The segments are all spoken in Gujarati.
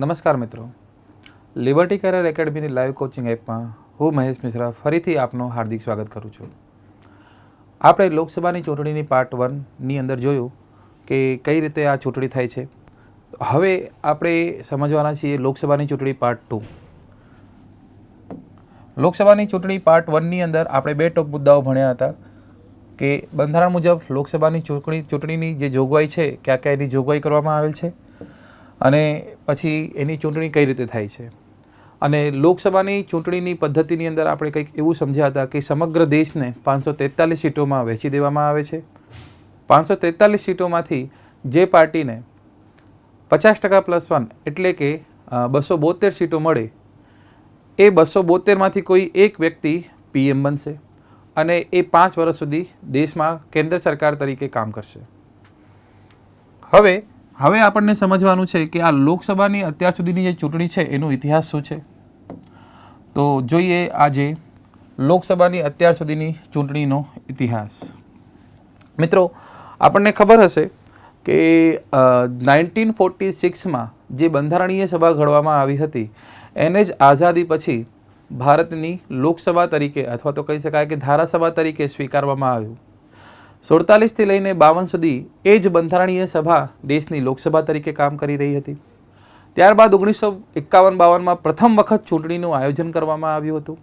નમસ્કાર મિત્રો. લિબર્ટી કેરિયર એકેડમીની લાઈવ કોચિંગ એપમાં હું મહેશ મિશ્રા ફરીથી આપનું હાર્દિક સ્વાગત કરું છું. આપણે લોકસભાની ચૂંટણીની પાર્ટ વનની અંદર જોયું કે કઈ રીતે આ ચૂંટણી થાય છે. હવે આપણે સમજવાના છીએ લોકસભાની ચૂંટણી પાર્ટ ટુ લોકસભાની ચૂંટણી પાર્ટ વનની અંદર આપણે બે ટોપ મુદ્દાઓ ભણ્યા હતા કે બંધારણ મુજબ લોકસભાની ચૂંટણી ચૂંટણીની જે જોગવાઈ છે, ક્યાં ક્યાં એની જોગવાઈ કરવામાં આવેલ છે અને પછી એની ચૂંટણી કઈ રીતે થાય છે? અને લોકસભાની ચૂંટણીની પદ્ધતિની અંદર આપણે કંઈક એવું સમજ્યા હતા કે સમગ્ર દેશને પાંચસો તેતાલીસ સીટોમાં વહેંચી દેવામાં આવે છે. પાંચસો તેતાલીસ સીટોમાંથી જે પાર્ટીને પચાસ ટકા પ્લસ વન એટલે કે બસો બોતેર સીટો મળે, એ બસો બોતેરમાંથી કોઈ એક વ્યક્તિ પીએમ બનશે અને એ પાંચ વર્ષ સુધી દેશમાં કેન્દ્ર સરકાર તરીકે કામ કરશે. હવે હવે આપણને સમજવાનું છે કે આ લોકસભાની અત્યાર સુધીની જે ચૂંટણી છે, એનો ઇતિહાસ શું છે? તો જોઈએ આજે લોકસભાની અત્યાર સુધીની ચૂંટણીનો ઇતિહાસ. મિત્રો, આપણને ખબર હશે કે નાઇન્ટીન ફોર્ટી સિક્સમાં જે બંધારણીય સભા ઘડવામાં આવી હતી, એને જ આઝાદી પછી ભારતની લોકસભા તરીકે અથવા તો કહી શકાય કે ધારાસભા તરીકે સ્વીકારવામાં આવ્યું. સુડતાલીસથી લઈને બાવન સુધી એ જ બંધારણીય સભા દેશની લોકસભા તરીકે કામ કરી રહી હતી. ત્યારબાદ ઓગણીસો એકાવન બાવનમાં પ્રથમ વખત ચૂંટણીનું આયોજન કરવામાં આવ્યું હતું.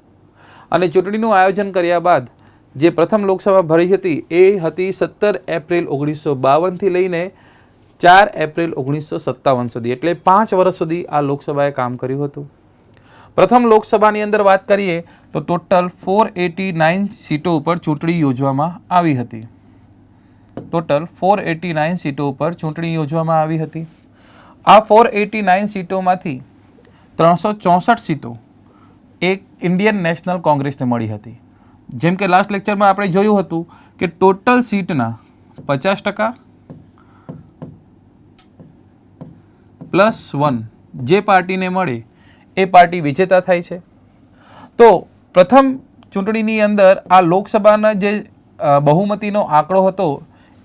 અને ચૂંટણીનું આયોજન કર્યા બાદ જે પ્રથમ લોકસભા ભરી હતી એ હતી સત્તર એપ્રિલ ઓગણીસો બાવનથી લઈને ચાર એપ્રિલ ઓગણીસો સત્તાવન સુધી, એટલે પાંચ વર્ષ સુધી આ લોકસભાએ કામ કર્યું હતું. પ્રથમ લોકસભાની અંદર વાત કરીએ તો ટોટલ ફોર એટી નાઇન સીટો ઉપર ચૂંટણી યોજવામાં આવી હતી. ટોટલ ફોર એટી નાઇન સીટો ઉપર ચૂંટણી યોજવામાં આવી હતી. આ ફોર એટી નાઇન સીટોમાંથી ત્રણસો ચોસઠ સીટો એક ઇન્ડિયન નેશનલ કોંગ્રેસને મળી હતી. જેમ કે લાસ્ટ લેક્ચરમાં આપણે જોયું હતું કે ટોટલ સીટના પચાસ ટકા પ્લસ વન જે પાર્ટીને મળે એ પાર્ટી વિજેતા થાય છે. તો પ્રથમ ચૂંટણીની અંદર આ લોકસભાના જે બહુમતીનો આંકડો હતો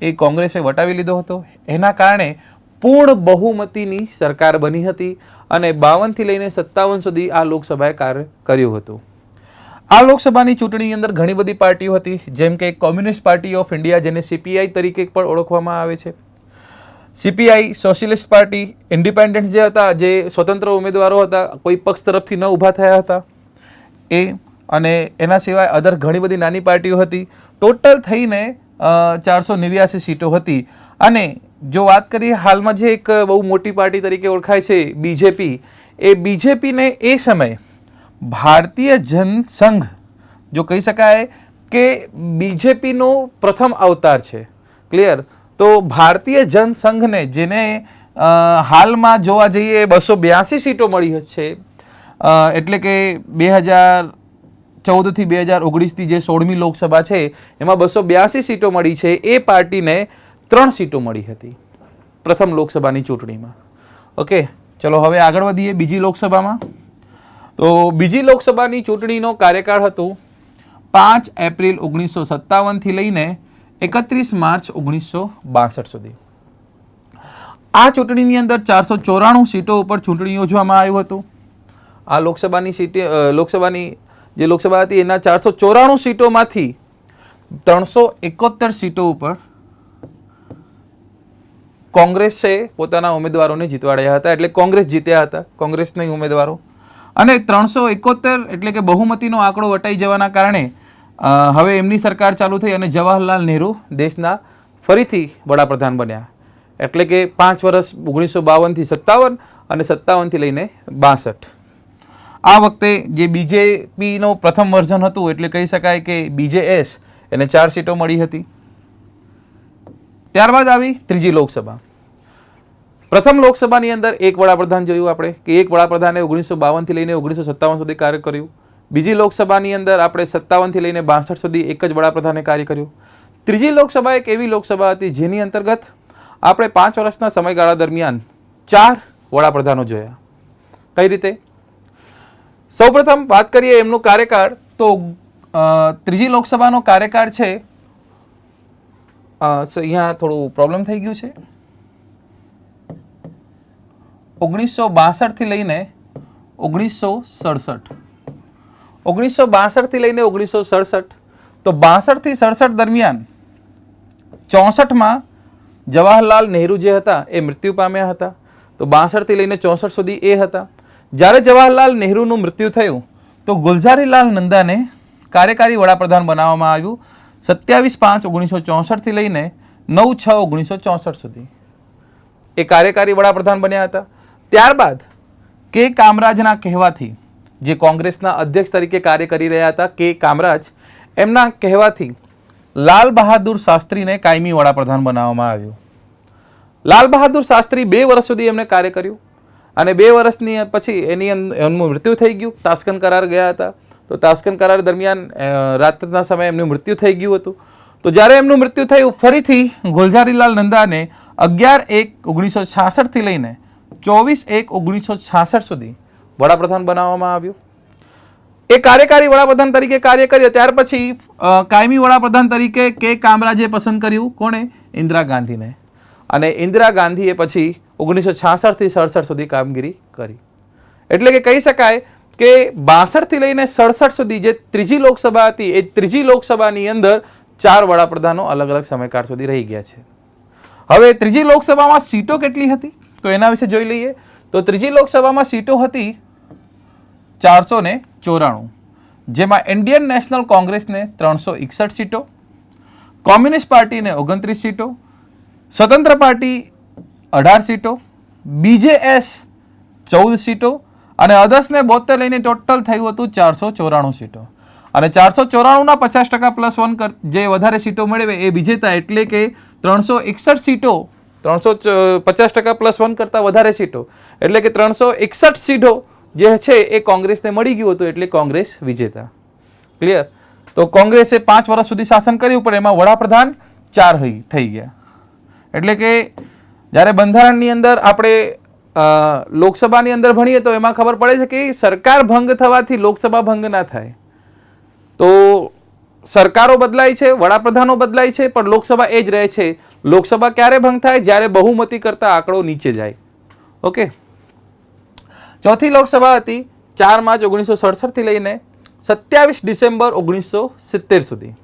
એ કોંગ્રેસે વટાવી લીધો હતો. એના કારણે પૂર્ણ બહુમતીની સરકાર બની હતી અને બાવનથી લઈને સત્તાવન સુધી આ લોકસભાએ કાર્ય કર્યું હતું. આ લોકસભાની ચૂંટણીની અંદર ઘણી બધી પાર્ટીઓ હતી, જેમ કે કોમ્યુનિસ્ટ પાર્ટી ઓફ ઇન્ડિયા, જેને સીપીઆઈ તરીકે પણ ઓળખવામાં આવે છે. સીપીઆઈ સોશિયલિસ્ટ પાર્ટી, ઇન્ડિપેન્ડન્ટ જે હતા, જે સ્વતંત્ર ઉમેદવારો હતા, કોઈ પક્ષ તરફથી ન ઊભા થયા હતા. એ અને એના સિવાય અધર ઘણી બધી નાની પાર્ટીઓ હતી. ટોટલ થઈને ચારસો નેવ્યાસી સીટો હતી. અને જો વાત કરીએ, હાલમાં જે એક બહુ મોટી પાર્ટી તરીકે ઓળખાય છે બીજેપી એ બીજેપીને એ સમયે ભારતીય જનસંઘ, જો કહી શકાય કે બીજેપીનો પ્રથમ અવતાર છે. ક્લિયર તો ભારતીય જનસંઘને જેને હાલમાં જોવા જઈએ, બસો બ્યાસી સીટો મળી છે એટલે કે બે હજાર ચૌદથી બે હજાર ઓગણીસથી જે સોળમી લોકસભા છે, એમાં બસો બ્યાસી સીટો મળી છે. એ પાર્ટીને ત્રણ સીટો મળી હતી પ્રથમ લોકસભાની ચૂંટણીમાં. ઓકે, ચલો હવે આગળ વધીએ બીજી લોકસભામાં. તો બીજી લોકસભાની ચૂંટણીનો કાર્યકાળ હતું પાંચ એપ્રિલ ઓગણીસો સત્તાવનથી લઈને એકત્રીસ માર્ચ ઓગણીસો બાસઠ સુધી. આ ચૂંટણીની અંદર ચારસો ચોરાણું સીટો ઉપર ચૂંટણી યોજવામાં આવ્યું હતું. આ લોકસભાની સીટ લોકસભાની જે લોકસભા હતી, એના ચારસો ચોરાણું સીટોમાંથી ત્રણસો એકોતેર સીટો ઉપર કોંગ્રેસે પોતાના ઉમેદવારોને જીતવાડ્યા હતા. એટલે કોંગ્રેસ જીત્યા હતા. કોંગ્રેસના ઉમેદવારો. અને ત્રણસો એકોતેર એટલે કે બહુમતીનો આંકડો વટાઈ જવાના કારણે હવે એમની સરકાર ચાલુ થઈ અને જવાહરલાલ નહેરુ દેશના ફરીથી વડાપ્રધાન બન્યા. એટલે કે પાંચ વર્ષ ઓગણીસો બાવનથી સત્તાવન અને સત્તાવનથી લઈને બાસઠ. આ વખતે જે બીજેપીનો પ્રથમ વર્ઝન હતું, એટલે કહી શકાય કે બીજેએસ એને ચાર સીટો મળી હતી. ત્યારબાદ આવી ત્રીજી લોકસભા. પ્રથમ લોકસભાની અંદર એક વડાપ્રધાન જોયું આપણે, કે એક વડાપ્રધાને ઓગણીસો બાવનથી લઈને ઓગણીસો સત્તાવન સુધી કાર્ય કર્યું. બીજી લોકસભાની અંદર આપણે સત્તાવનથી લઈને બાસઠ સુધી એક જ વડાપ્રધાને કાર્ય કર્યું. ત્રીજી લોકસભા એક એવી લોકસભા હતી જેની અંતર્ગત આપણે પાંચ વર્ષના સમયગાળા દરમિયાન ચાર વડાપ્રધાનો જોયા. કઈ રીતે? સૌપ્રથમ વાત કરીએ એમનો કાર્યકાળ. તો ત્રીજી લોકસભાનો કાર્યકાળ છે. અહીંયા થોડું પ્રોબ્લેમ થઈ ગયું છે. ઓગણીસો બાસઠથી લઈને ઓગણીસો સડસઠ. ઓગણીસો બાસઠથી લઈને ઓગણીસો સડસઠ. તો બાસઠથી સડસઠ દરમિયાન ચોસઠમાં જવાહરલાલ નહેરુ જે હતા, એ મૃત્યુ પામ્યા હતા. તો બાસઠથી લઈને ચોસઠ સુધી એ હતા. જ્યારે જવાહરલાલ નહેરુનું મૃત્યુ થયું, તો ગુલઝારીલાલ નંદાને કાર્યકારી વડાપ્રધાન બનાવવામાં આવ્યું સત્યાવીસ પાંચ ઓગણીસો ચોસઠથી લઈને નવ છ ઓગણીસો ચોસઠ સુધી. એ કાર્યકારી વડાપ્રધાન બન્યા હતા. ત્યારબાદ કે કામરાજના કહેવાથી જે કોંગ્રેસના અધ્યક્ષ તરીકે કાર્ય કરી રહ્યા હતા, કે કામરાજ, એમના કહેવાથી લાલ બહાદુર શાસ્ત્રીને કાયમી વડાપ્રધાન બનાવવામાં આવ્યું. લાલ બહાદુર શાસ્ત્રી બે વર્ષ સુધી એમણે કાર્ય કર્યું. અને બે વર્ષની પછી એની એમનું મૃત્યુ થઈ ગયું, તાસ્કન કરાર ગયા હતા. તો તાસ્કન કરાર દરમિયાન રાત્રના સમયે એમનું મૃત્યુ થઈ ગયું હતું. તો જ્યારે એમનું મૃત્યુ થયું, ફરીથી ગુલઝારીલાલ નંદાને અગિયાર એક ઓગણીસો છાસઠથી લઈને ચોવીસ એક ઓગણીસો છાસઠ સુધી વડાપ્રધાન બનાવવામાં આવ્યું. એ કાર્યકારી વડાપ્રધાન તરીકે કાર્ય કર્યો, ત્યાર પછી કાયમી વડાપ્રધાન તરીકે કે કામરાજે પસંદ કર્યું? કોણે? ઇન્દિરા ગાંધીને. અને ઇન્દિરા ગાંધીએ પછી ઓગણીસો છાસઠથી સડસઠ સુધી કામગીરી કરી. એટલે કે કહી શકાય કે બાસઠથી લઈને સડસઠ સુધી જે ત્રીજી લોકસભા હતી, એ ત્રીજી લોકસભાની અંદર ચાર વડાપ્રધાનો અલગ અલગ સમયકાળ સુધી રહી ગયા છે. હવે ત્રીજી લોકસભામાં સીટો કેટલી હતી? તો એના વિશે જોઈ લઈએ. તો ત્રીજી લોકસભામાં સીટો હતી ચારસો ને ચોરાણું, જેમાં ઇન્ડિયન નેશનલ કોંગ્રેસને ત્રણસો એકસઠ સીટો, કોમ્યુનિસ્ટ પાર્ટીને ઓગણત્રીસ સીટો, સ્વતંત્ર પાર્ટી અઢાર સીટો બીજેએસ ચૌદ સીટો અને અદર્સને બોતેર લઈને ટોટલ થયું હતું ચારસો ચોરાણું સીટો. અને ચારસો ચોરાણુંના પચાસ ટકા પ્લસ વન કર જે વધારે સીટો મેળવે એ વિજેતા એટલે કે ત્રણસો એકસઠ સીટો, ત્રણસો પચાસ ટકા પ્લસ વન કરતાં વધારે સીટો. એટલે કે ત્રણસો એકસઠ સીટો જે છે એ કોંગ્રેસને મળી ગયું હતું એટલે કોંગ્રેસ વિજેતા. ક્લિયર તો કોંગ્રેસે પાંચ વર્ષ સુધી શાસન કર્યું, પણ એમાં વડાપ્રધાન ચાર થઈ ગયા. એટલે કે જ્યારે બંધારણની અંદર આપણે લોકસભાની અંદર ભણીએ તો એમાં ખબર પડે છે કે સરકાર ભંગ થવાથી લોકસભા ભંગ ના થાય. તો સરકારો બદલાય છે, વડાપ્રધાનો બદલાય છે, પણ લોકસભા એ જ રહે છે. લોકસભા ક્યારે ભંગ થાય? જ્યારે બહુમતી કરતાં આંકડો નીચે જાય. ઓકે? ચોથી લોકસભા હતી, ચાર માર્ચ ઓગણીસો સડસઠથી લઈને સત્યાવીસ ડિસેમ્બર ઓગણીસો સિત્તેર સુધી.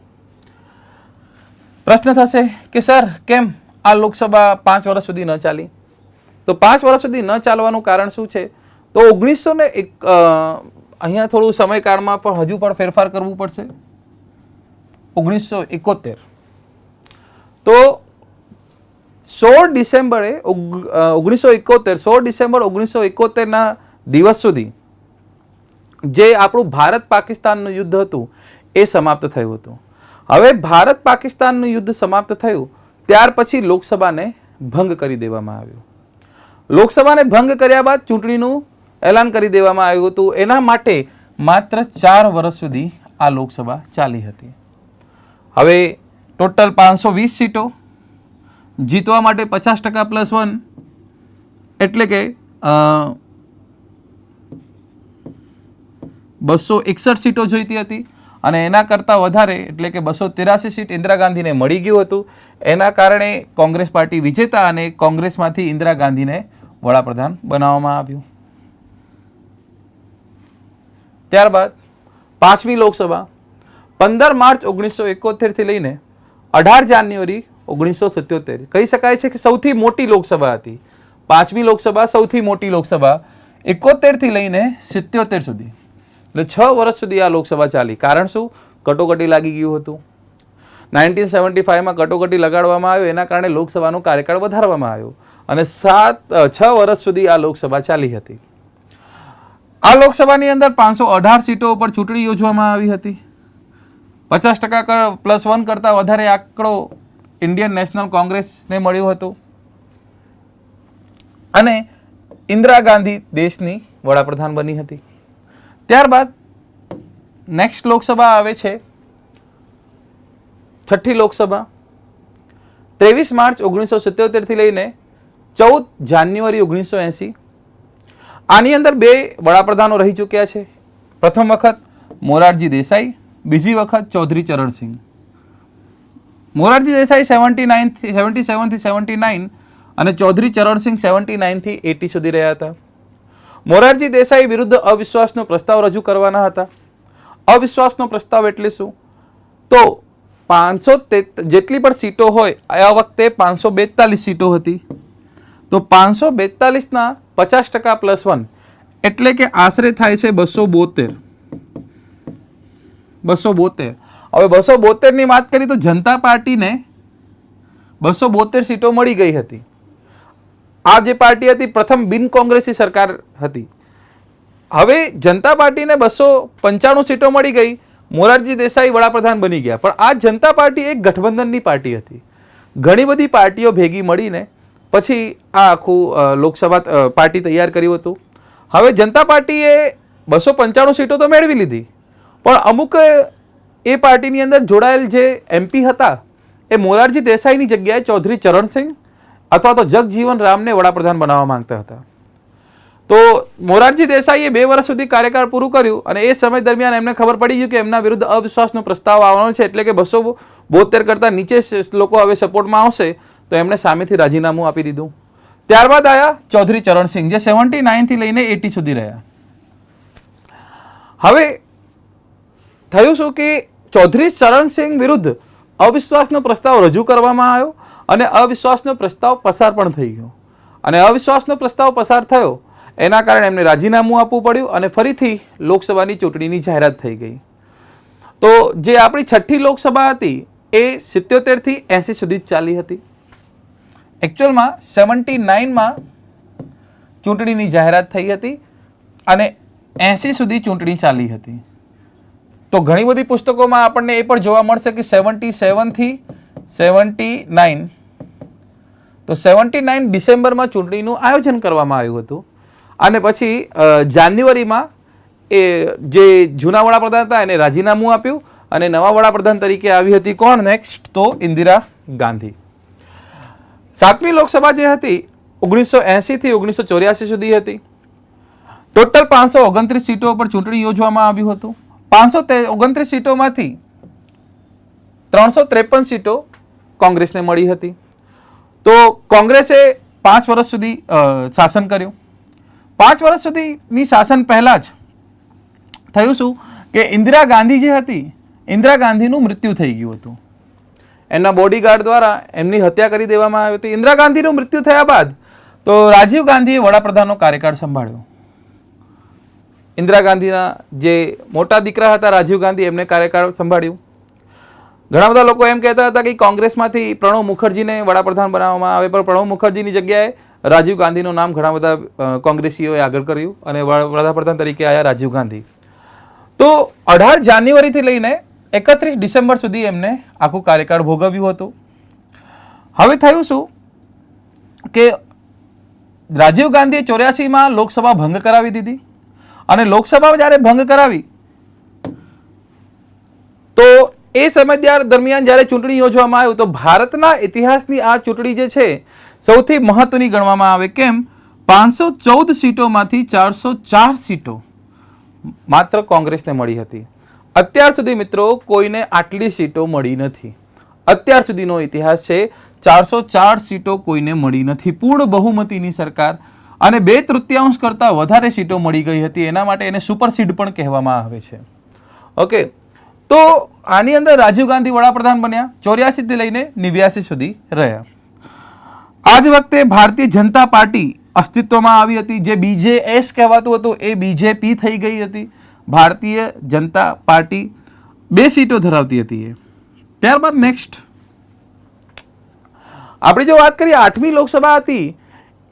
પ્રશ્ન થશે કે, સર, કેમ આ લોકસભા પાંચ વર્ષ સુધી ન ચાલી. તો પાંચ વર્ષ સુધી ન ચાલવાનું કારણ શું છે? તો ઓગણીસો ને એક અહીંયા થોડું સમયકાળમાં પણ હજુ પણ ફેરફાર કરવું પડશે. ઓગણીસો એકોતેર. તો સોળ ડિસેમ્બરે ઓગણીસો એકોતેર, સોળ ડિસેમ્બર ઓગણીસો એકોતેરના દિવસ સુધી જે આપણું ભારત પાકિસ્તાનનું યુદ્ધ હતું, એ સમાપ્ત થયું હતું. હવે ભારત પાકિસ્તાનનું યુદ્ધ સમાપ્ત થયું ત્યાર પછી લોકસભાને ભંગ કરી દેવામાં આવ્યું. લોકસભાને ભંગ કર્યા બાદ ચૂંટણીનું એલાન કરી દેવામાં આવ્યું હતું. એના માટે માત્ર ચાર વર્ષ સુધી આ લોકસભા ચાલી હતી. હવે ટોટલ પાંચસો વીસ સીટો, જીતવા માટે પચાસ ટકા પ્લસ વન, એટલે કે બસો એકસઠ સીટો જોઈતી હતી. અને એના કરતાં વધારે, એટલે કે બસો તેરાસી સીટ ઇન્દિરા ગાંધીને મળી ગયું હતું. એના કારણે કોંગ્રેસ પાર્ટી વિજેતા અને કોંગ્રેસમાંથી ઇન્દિરા ગાંધીને વડાપ્રધાન બનાવવામાં આવ્યું. ત્યારબાદ પાંચમી લોકસભા. પંદર માર્ચ ઓગણીસો એકોતેરથી લઈને અઢાર જાન્યુઆરી ઓગણીસો સિત્યોતેર. કહી શકાય છે કે સૌથી મોટી લોકસભા હતી. પાંચમી લોકસભા સૌથી મોટી લોકસભા એકોતેરથી લઈને સિત્યોતેર સુધી. એટલે છ વર્ષ સુધી આ લોકસભા ચાલી. કારણ શું? કટોકટી લાગી ગયું હતું. નાઇન્ટીન સેવન્ટી ફાઇવમાં કટોકટી લગાડવામાં આવ્યો. એના કારણે લોકસભાનો કાર્યકાળ વધારવામાં આવ્યો. અને સાત છ વર્ષ સુધી આ લોકસભા ચાલી હતી. આ લોકસભાની અંદર પાંચસો અઢાર સીટો ઉપર ચૂંટણી યોજવામાં આવી હતી. પચાસ ટકા પ્લસ વન કરતાં વધારે આંકડો ઇન્ડિયન નેશનલ કોંગ્રેસને મળ્યો હતો. અને ઇન્દિરા ગાંધી દેશની વડાપ્રધાન બની હતી. ત્યારબાદ નેક્સ્ટ લોકસભા આવે છે. છઠ્ઠી લોકસભા. ત્રેવીસ માર્ચ ઓગણીસો સિત્યોતેરથી લઈને ચૌદ જાન્યુઆરી ઓગણીસો એંસી. આની અંદર બે વડાપ્રધાનો રહી ચૂક્યા છે. પ્રથમ વખત મોરારજી દેસાઈ, બીજી વખત Chaudhary Charan Singh. Morarji Desai seventy nine seventy સેવનથી seventy nine અને ચૌધરી ચરણસિંહ સેવન્ટી નાઇનથી એટી સુધી રહ્યા હતા. મોરારજી દેસાઈ વિરુદ્ધ અવિશ્વાસનો પ્રસ્તાવ રજૂ કરવાના હતા. અવિશ્વાસનો પ્રસ્તાવ એટલે શું? તો પાંચસો જેટલી પણ સીટો હોય, આ વખતે પાંચસો બેતાલીસ સીટો હતી. તો પાંચસો બેતાલીસના પચાસ ટકા પ્લસ વન એટલે કે આશરે થાય છે બસો બોતેર. બસો બોતેર. હવે બસો બોતેરની વાત કરીએ તો જનતા પાર્ટીને બસો બોતેર સીટો મળી ગઈ હતી. આ જે પાર્ટી હતી, પ્રથમ બિન કોંગ્રેસી સરકાર હતી. હવે જનતા પાર્ટીને બસો પંચાણું સીટો મળી ગઈ. મોરારજી દેસાઈ વડાપ્રધાન બની ગયા. પણ આ જનતા પાર્ટી એક ગઠબંધનની પાર્ટી હતી. ઘણી બધી પાર્ટીઓ ભેગી મળીને પછી આ આખું લોકસભા પાર્ટી તૈયાર કર્યું હતું. હવે જનતા પાર્ટીએ બસો પંચાણું સીટો તો મેળવી લીધી. પણ અમુક એ પાર્ટીની અંદર જોડાયેલ જે એમપી હતા, એ મોરારજી દેસાઈની જગ્યાએ ચૌધરી ચરણસિંહ અથવા તો જગજીવન રામને વડાપ્રધાન બનાવવા માંગતા હતા. તો મોરારજી દેસાઈએ બે વર્ષ સુધી કાર્યકાળ પૂરું કર્યું અને એ સમય દરમિયાન એમને ખબર પડી ગયું કે એમના વિરુદ્ધ અવિશ્વાસનો પ્રસ્તાવ આવવાનો છે એટલે કે બસો બોતેર કરતાં નીચે લોકો હવે સપોર્ટમાં આવશે, તો એમણે સામેથી રાજીનામું આપી દીધું. ત્યારબાદ આવ્યા ચૌધરી ચરણસિંહ, જે સેવન્ટી નાઇનથી લઈને એટી સુધી રહ્યા. હવે થયું શું કે ચૌધરી ચરણસિંહ વિરુદ્ધ અવિશ્વાસનો પ્રસ્તાવ રજૂ કરવામાં આવ્યો અને અવિશ્વાસનો પ્રસ્તાવ પસાર પણ થઈ ગયો. અને અવિશ્વાસનો પ્રસ્તાવ પસાર થયો, એના કારણે એમને રાજીનામું આપવું પડ્યું અને ફરીથી લોકસભાની ચૂંટણીની જાહેરાત થઈ ગઈ. તો જે આપણી છઠ્ઠી લોકસભા હતી, એ સિત્યોતેરથી એંસી સુધી ચાલી હતી. એકચ્યુઅલમાં સેવન્ટી નાઇનમાં ચૂંટણીની જાહેરાત થઈ હતી અને એંસી સુધી ચૂંટણી ચાલી હતી. તો ઘણી બધી પુસ્તકોમાં આપણને એ પણ જોવા મળશે કે સેવન્ટી સેવનથી સેવન્ટી નાઇન તો સેવન્ટી નાઇન ડિસેમ્બરમાં ચૂંટણીનું આયોજન કરવામાં આવ્યું હતું. અને પછી જાન્યુઆરીમાં એ જે જૂના વડાપ્રધાન હતા એને રાજીનામું આપ્યું અને નવા વડાપ્રધાન તરીકે આવી હતી કોણ નેક્સ્ટ તો ઇન્દિરા ગાંધી. સાતમી લોકસભા જે હતી, ઓગણીસો એંસીથી ઓગણીસો ચોર્યાસી સુધી હતી. ટોટલ પાંચસો ઓગણત્રીસ સીટો પર ચૂંટણી યોજવામાં આવ્યું હતું. પાંચસો ઓગણત્રીસ સીટોમાંથી ત્રણસો ત્રેપન સીટો કોંગ્રેસને મળી હતી. તો કોંગ્રેસે પાંચ વર્ષ સુધી શાસન કર્યું. પાંચ વર્ષ સુધીની શાસન પહેલાં જ થયું શું કે ઇન્દિરા ગાંધી જે હતી, ઇન્દિરા ગાંધીનું મૃત્યુ થઈ ગયું હતું. એમના બોડીગાર્ડ દ્વારા એમની હત્યા કરી દેવામાં આવી હતી. ઇન્દિરા ગાંધીનું મૃત્યુ થયા બાદ તો રાજીવ ગાંધીએ વડાપ્રધાનનો કાર્યકાળ સંભાળ્યો. ઇન્દિરા ગાંધીના જે મોટા દીકરા હતા રાજીવ ગાંધી, એમને કાર્યકાળ સંભાળ્યું. ઘણા બધા લોકો એમ કહેતા હતા કે કોંગ્રેસમાંથી પ્રણવ મુખર્જીને વડાપ્રધાન બનાવવામાં આવે, પણ પ્રણવ મુખર્જીની જગ્યાએ રાજીવ ગાંધીનું નામ ઘણા બધા કોંગ્રેસીઓએ આગળ કર્યું અને વડાપ્રધાન તરીકે આવ્યા રાજીવ ગાંધી. તો અઢાર જાન્યુઆરીથી લઈને એકત્રીસ ડિસેમ્બર સુધી એમને આખું કાર્યકાળ ભોગવ્યું હતું. હવે થયું શું? કે રાજીવ ગાંધીએ ચોર્યાસીમાં લોકસભા ભંગ કરાવી દીધી. અને લોકસભા જ્યારે ભંગ કરાવી, તો એ સમય ત્યાર દરમિયાન જ્યારે ચૂંટણી યોજવામાં આવ્યું તો ભારતના ઇતિહાસની આ ચૂંટણી જે છે, સૌથી મહત્વની ગણવામાં આવે કેમ? પાંચસો ચૌદ સીટોમાંથી ચારસો ચાર સીટો માત્ર કોંગ્રેસને મળી હતી. અત્યાર સુધી મિત્રો કોઈને આટલી સીટો મળી નથી. અત્યાર સુધીનો ઇતિહાસ છે, ચારસો ચાર સીટો કોઈને મળી નથી. પૂર્ણ બહુમતીની સરકાર અને બે તૃતીયાંશ કરતાં વધારે સીટો મળી ગઈ હતી. એના માટે એને સુપરસીડ પણ કહેવામાં આવે છે. ઓકે. તો આની અંદર રાજીવ ગાંધી વડાપ્રધાન બન્યા, ચોર્યાસીથી લઈને નેવ્યાસી સુધી રહ્યા. આ જ વખતે ભારતીય જનતા પાર્ટી અસ્તિત્વમાં આવી હતી. જે બીજેએસ કહેવાતું હતું, એ બીજેપી થઈ ગઈ હતી. ભારતીય જનતા પાર્ટી બે સીટો ધરાવતી હતી એ. ત્યારબાદ નેક્સ્ટ આપણે જો વાત કરીએ, આઠમી લોકસભા હતી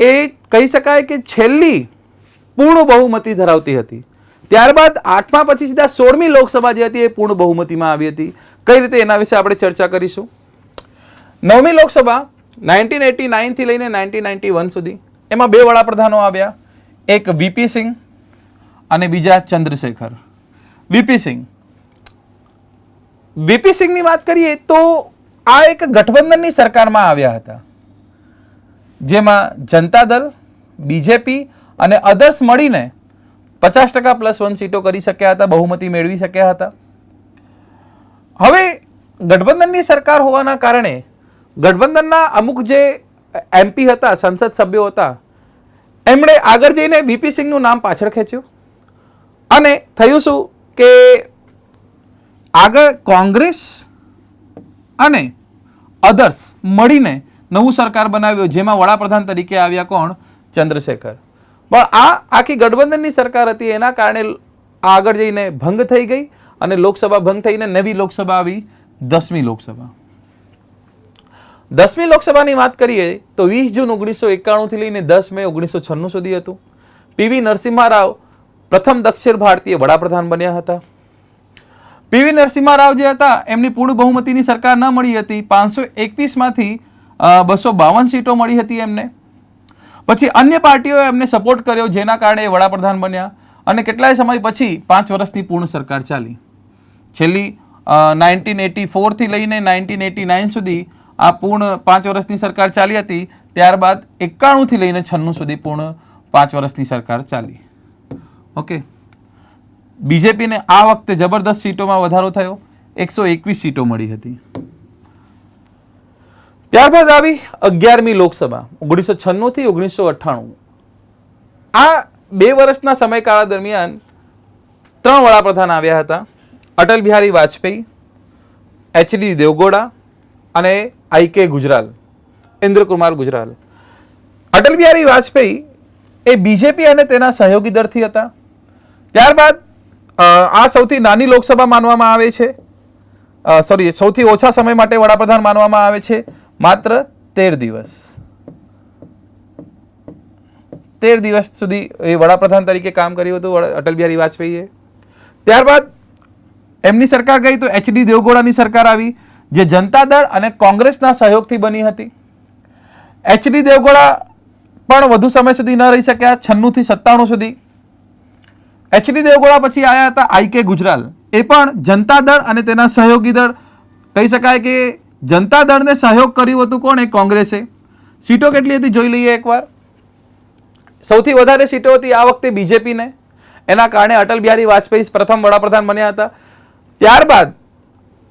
એ કહી શકાય કે છેલ્લી પૂર્ણ બહુમતી ધરાવતી હતી. ત્યારબાદ આઠમા પછી સીધા સોળમી લોકસભા જે હતી એ પૂર્ણ બહુમતીમાં આવી હતી. કઈ રીતે એના વિશે આપણે ચર્ચા કરીશું? નવમી લોકસભા નાઇન્ટીન એટી નાઇનથી લઈને નાઇન્ટીન નાઇન્ટી વન સુધી એમાં બે વડાપ્રધાનો આવ્યા. એક વીપી સિંહ અને બીજા ચંદ્રશેખર. વીપી સિંહ. વીપી સિંહની વાત કરીએ તો આ એક ગઠબંધનની સરકારમાં આવ્યા હતા. જેમાં જનતા દળ બીજેપી અને અધર્સ મળીને પચાસ ટકા પ્લસ વન સીટો કરી શક્યા હતા, બહુમતી મેળવી શક્યા હતા. હવે ગઠબંધનની સરકાર હોવાના કારણે ગઠબંધનના અમુક જે એમપી હતા, સંસદ સભ્યો હતા, એમણે આગળ જઈને વીપી સિંહનું નામ પાછળ ખેંચ્યું. અને થયું શું કે આગળ કોંગ્રેસ અને અધર્સ મળીને નવું સરકાર બનાવ્યું, જેમાં વડાપ્રધાન તરીકે આવ્યા કોણ? ચંદ્રશેખર. પણ આ આખી ગઠબંધનની સરકાર હતી, એના કારણે આગળ જઈને ભંગ થઈ ગઈ અને લોકસભા ભંગ થઈને નવી લોકસભા આવી, દસમી લોકસભા. દસમી લોકસભાની વાત કરીએ તો વીસ જૂન ઓગણીસો એકાણુંથી લઈને દસ મે ઓગણીસો છન્નું સુધી હતું. પીવી નરસિમ્હા રાવ પ્રથમ દક્ષિણ ભારતીય વડાપ્રધાન બન્યા હતા. પીવી નરસિમ્હા રાવ જે હતા, એમની પૂર્ણ બહુમતીની સરકાર ન મળી હતી. પાંચસો એકવીસમાંથી બસો બાવન સીટો મળી હતી એમને. પછી અન્ય પાર્ટીઓએ એમને સપોર્ટ કર્યો, જેના કારણે એ વડાપ્રધાન બન્યા. અને કેટલાય સમય પછી પાંચ વર્ષની પૂર્ણ સરકાર ચાલી. છેલ્લી નાઇન્ટીન એટી ફોરથી લઈને નાઇન્ટીન એટી નાઇન સુધી આ પૂર્ણ પાંચ વર્ષની સરકાર ચાલી હતી. ત્યારબાદ એકાણુંથી લઈને છન્નું સુધી પૂર્ણ પાંચ વર્ષની સરકાર ચાલી. ઓકે બીજેપીને આ વખતે જબરદસ્ત સીટોમાં વધારો થયો. એકસો એકવીસ સીટો મળી હતી. ત્યારબાદ આવી અગિયારમી લોકસભા, ઓગણીસો છન્નુંથી ઓગણીસો અઠ્ઠાણું. આ બે વર્ષના સમયગાળા દરમિયાન ત્રણ વડાપ્રધાન આવ્યા હતા. અટલ બિહારી વાજપેયી એચડી દેવગોડા અને આઈ કે ગુજરાલ, ઇન્દ્રકુમાર ગુજરાલ. અટલ બિહારી વાજપેયી એ બીજેપી અને તેના સહયોગી દળથી હતા. ત્યારબાદ આ સૌથી નાની લોકસભા માનવામાં આવે છે. સોરી, સૌથી ઓછા સમય માટે વડાપ્રધાન માનવામાં આવે છે. માત્ર તેર દિવસ. તેર દિવસ સુધી એ વડાપ્રધાન તરીકે કામ કર્યું હતું અટલ બિહારી વાજપેયીએ. ત્યારબાદ એમની સરકાર ગઈ તો એચડી દેવગોડાની સરકાર આવી, જે જનતા દળ અને કોંગ્રેસના સહયોગથી બની હતી. એચડી દેવગોડા પણ વધુ સમય સુધી ન રહી શક્યા છન્નુંથી સત્તાણું સુધી. એચડી દેવગોડા પછી આવ્યા હતા આઈકે ગુજરાલ. એ પણ જનતા દળ અને તેના સહયોગી દળ. કહી શકાય કે જનતા દળને સહયોગ કર્યું હતું કોણે? કોંગ્રેસે. સીટો કેટલી હતી? જોઈ લઈએ એકવાર. સૌથી વધારે સીટો હતી આ વખતે બીજેપીને. એના કારણે અટલ બિહારી વાજપેયી પ્રથમ વડાપ્રધાન બન્યા હતા. ત્યારબાદ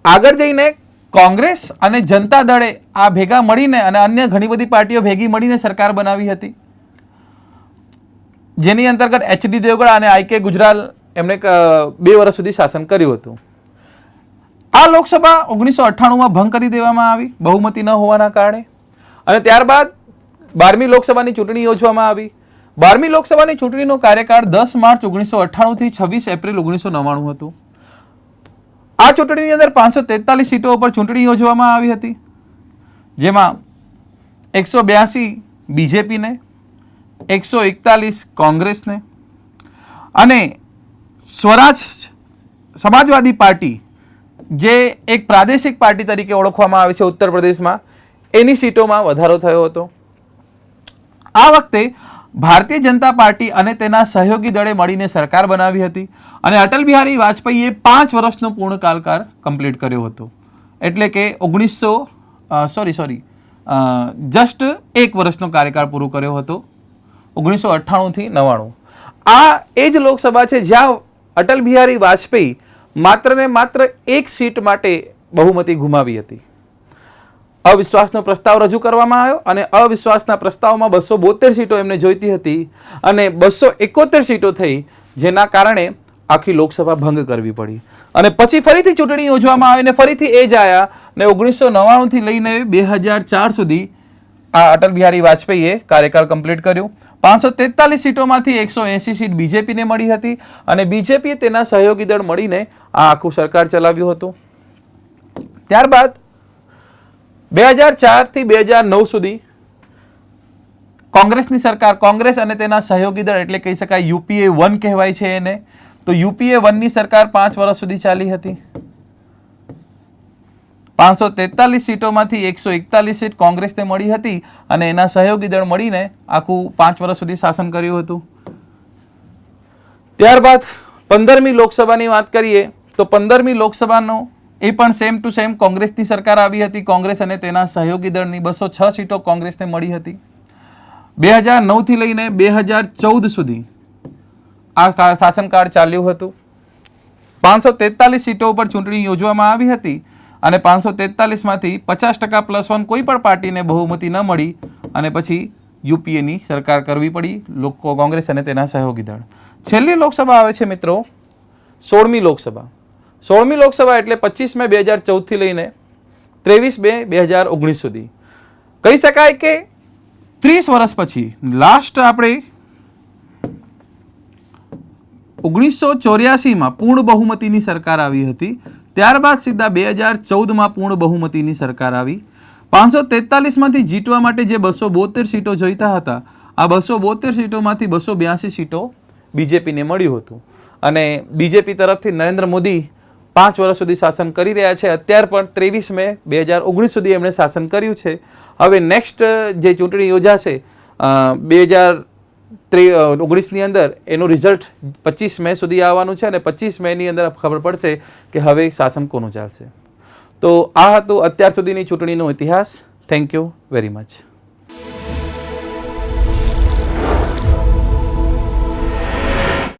આગળ જઈને કોંગ્રેસ અને જનતા દળે આ ભેગા મળીને અને અન્ય ઘણી બધી પાર્ટીઓ ભેગી મળીને સરકાર બનાવી હતી. જેની અંતર્ગત એચડી દેવગડા અને આઈકે ગુજરાલ એમણે બે વર્ષ સુધી શાસન કર્યું હતું. આ લોકસભા ઓગણીસો અઠ્ઠાણુંમાં ભંગ કરી દેવામાં આવી, બહુમતી ન હોવાના કારણે. અને ત્યારબાદ બારમી લોકસભાની ચૂંટણી યોજવામાં આવી. બારમી લોકસભાની ચૂંટણીનો કાર્યકાળ દસ માર્ચ ઓગણીસો અઠ્ઠાણુંથી છવ્વીસ એપ્રિલ ઓગણીસો નવ્વાણું હતું. આ ચૂંટણીની અંદર પાંચસો તેતાલીસ સીટો ઉપર ચૂંટણી યોજવામાં આવી હતી. જેમાં એકસો બ્યાસી બીજેપીને, એકસો એકતાલીસ કોંગ્રેસને અને સ્વરાજ સમાજવાદી પાર્ટી જે એક પ્રાદેશિક પાર્ટી તરીકે ઓળખવામાં આવે છે ઉત્તર પ્રદેશમાં, એની સીટોમાં વધારો થયો હતો. આ વખતે ભારતીય જનતા પાર્ટી અને તેના સહયોગી દળે મળીને સરકાર બનાવી હતી અને અટલ બિહારી વાજપેયીએ પાંચ વર્ષનો પૂર્ણ કાલકાર કમ્પ્લીટ કર્યો હતો. એટલે કે ઓગણીસો સોરી સોરી જસ્ટ એક વર્ષનો કાર્યકાળ પૂરો કર્યો હતો. ઓગણીસો અઠ્ઠાણુંથી નવ્વાણું. આ એ જ લોકસભા છે જ્યાં અટલ બિહારી વાજપેયી માત્ર ને માત્ર એક સીટ માટે બહુમતી ગુમાવી હતી. અવિશ્વાસનો પ્રસ્તાવ રજૂ કરવામાં આવ્યો અને અવિશ્વાસના પ્રસ્તાવમાં બસો બોતેર સીટો એમને જોઈતી હતી અને બસો એકોતેર સીટો થઈ, જેના કારણે આખી લોકસભા ભંગ કરવી પડી. અને પછી ફરીથી ચૂંટણી યોજવામાં આવી અને ફરીથી એ જ આવ્યા ને ઓગણીસો નવ્વાણુંથી લઈને બે હજાર ચાર સુધી આ અટલ બિહારી વાજપેયીએ કાર્યકાળ કમ્પ્લીટ કર્યું. પાંચસો તેતાલીસ સીટોમાંથી એકસો એંસી સીટ બીજેપીને મળી હતી અને બીજેપીએ તેના સહયોગી દળ મળીને આ આખું સરકાર ચલાવ્યું હતું. ત્યારબાદ બે હજાર ચારથી બે હજાર નવ સુધી કોંગ્રેસની સરકાર, કોંગ્રેસ અને તેના સહયોગી દળ એટલે કહી શકાય યુપીએ વન કહેવાય છે એને. તો યુપીએ વનની સરકાર પાંચ વર્ષ સુધી ચાલી હતી. પાંચસો તેતાલીસ સીટોમાંથી એકસો એકતાલીસ સીટ કોંગ્રેસને મળી હતી અને એના સહયોગી દળ મળીને આખું પાંચ વર્ષ સુધી શાસન કર્યું હતું. ત્યારબાદ પંદરમી લોકસભાની વાત કરીએ, તો પંદરમી લોકસભાનો એ પણ સેમ ટુ સેમ કોંગ્રેસની સરકાર આવી હતી. કોંગ્રેસ અને તેના સહયોગી દળની બસો છ સીટો કોંગ્રેસને મળી હતી. બે હજાર નવથી લઈને બે હજાર ચૌદ સુધી આ શાસનકાળ ચાલ્યું હતું. પાંચસો તેતાલીસ સીટો ઉપર ચૂંટણી યોજવામાં આવી હતી. અને પાંચસો તેતાલીસમાંથી પચાસ ટકા પ્લસ વન કોઈ પણ પાર્ટીને બહુમતી ન મળી અને પછી યુપીએની સરકાર કરવી પડી, લોકો કોંગ્રેસ અને તેના સહયોગી દળ. છેલ્લી લોકસભા આવે છે મિત્રો, સોળમી લોકસભા. સોળમી લોકસભા એટલે પચીસ મે બે હજાર ચૌદથી લઈને ત્રેવીસ બે બે હજાર ઓગણીસ સુધી. કહી શકાય કે ત્રીસ વર્ષ પછી લાસ્ટ આપણે ઓગણીસો ચોર્યાસીમાં પૂર્ણ બહુમતીની સરકાર આવી હતી. ત્યારબાદ સીધા બે હજાર ચૌદમાં પૂર્ણ બહુમતીની સરકાર આવી. પાંચસો તેતાલીસમાંથી જીતવા માટે જે બસો બોતેર સીટો જોઈતા હતા, આ બસો બોતેર સીટોમાંથી બસો બ્યાસી સીટો બીજેપીને મળ્યું હતું. અને બીજેપી તરફથી નરેન્દ્ર મોદી પાંચ વર્ષ સુધી શાસન કરી રહ્યા છે. અત્યાર પણ ત્રેવીસ મે બે હજાર ઓગણીસ સુધી એમણે શાસન કર્યું છે. હવે નેક્સ્ટ જે ચૂંટણી યોજાશે બે હજાર ત્રે ઓગણીસની અંદર એનું રિઝલ્ટ પચીસ મે સુધી આવવાનું છે અને પચીસ મેની અંદર ખબર પડશે કે હવે શાસન કોનું ચાલશે. તો આ હતું અત્યાર સુધીની ચૂંટણીનો ઇતિહાસ. Thank you very much